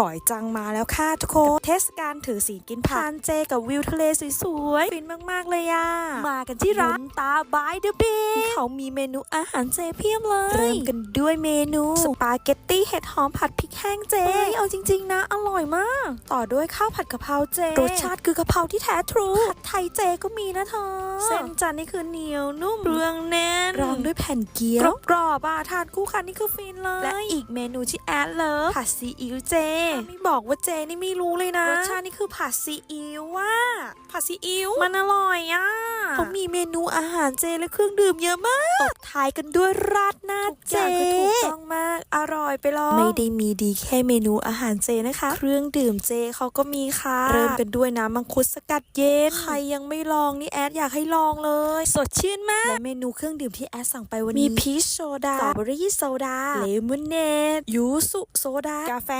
ร่อยจังมาแล้วค่ะทุกคนเทศกาลถือศีลกินผักทานเจกับวิวทะเลสวยๆฟินมากๆเลยอะ มากันที่ร้านตาบายเดอะเบเขามีเมนูอาหารเจเพียบเลย เริ่มกันด้วยเมนูสปาเกตตี้เห็ดหอมผัดพริกแห้งเจเฮ้ยเอาจริง ๆ นะ อร่อยมาก ต่อด้วยข้าวผัดกะเพราเจรสชาติคือกะเพราที่แท้ทรูผัดไทยเจก็มีนะเธอเส้นจันทร์นี่คือเหนียวนุ่มเรืองแน่นรองด้วยแผ่นเกี๊ยวกรอบๆอะทานคู่กันนี่คือฟินเลยและอีกเมนูที่แอดเลิฟผัดซีอิ๊วเจไม่บอกว่าเจนี่ไม่รู้เลยนะรสชาตินี่คือผัดซีอิ๊วว่าผัดซีอิ๊วมันอร่อยอะเขามีเมนูอาหารเจและเครื่องดื่มเยอะมากตบท้ายกันด้วยราดหน้าเจถูกต้องมากอร่อยไปเลยไม่ได้มีดีแค่เมนูอาหารเจนะคะ เครื่องดื่มเจเขาก็มีค่ะเริ่มกันด้วยน้ำมังคุดสกัดเย็นใครยังไม่ลองนี่แอดอยากให้ลองเลย สดชื่นมากและเมนูเครื่องดื่มที่แอดสั่งไปวันนี้มีพีชโซดาสตรอเบอรี่โซดาเลมอนเนดยูสุโซดากาแฟ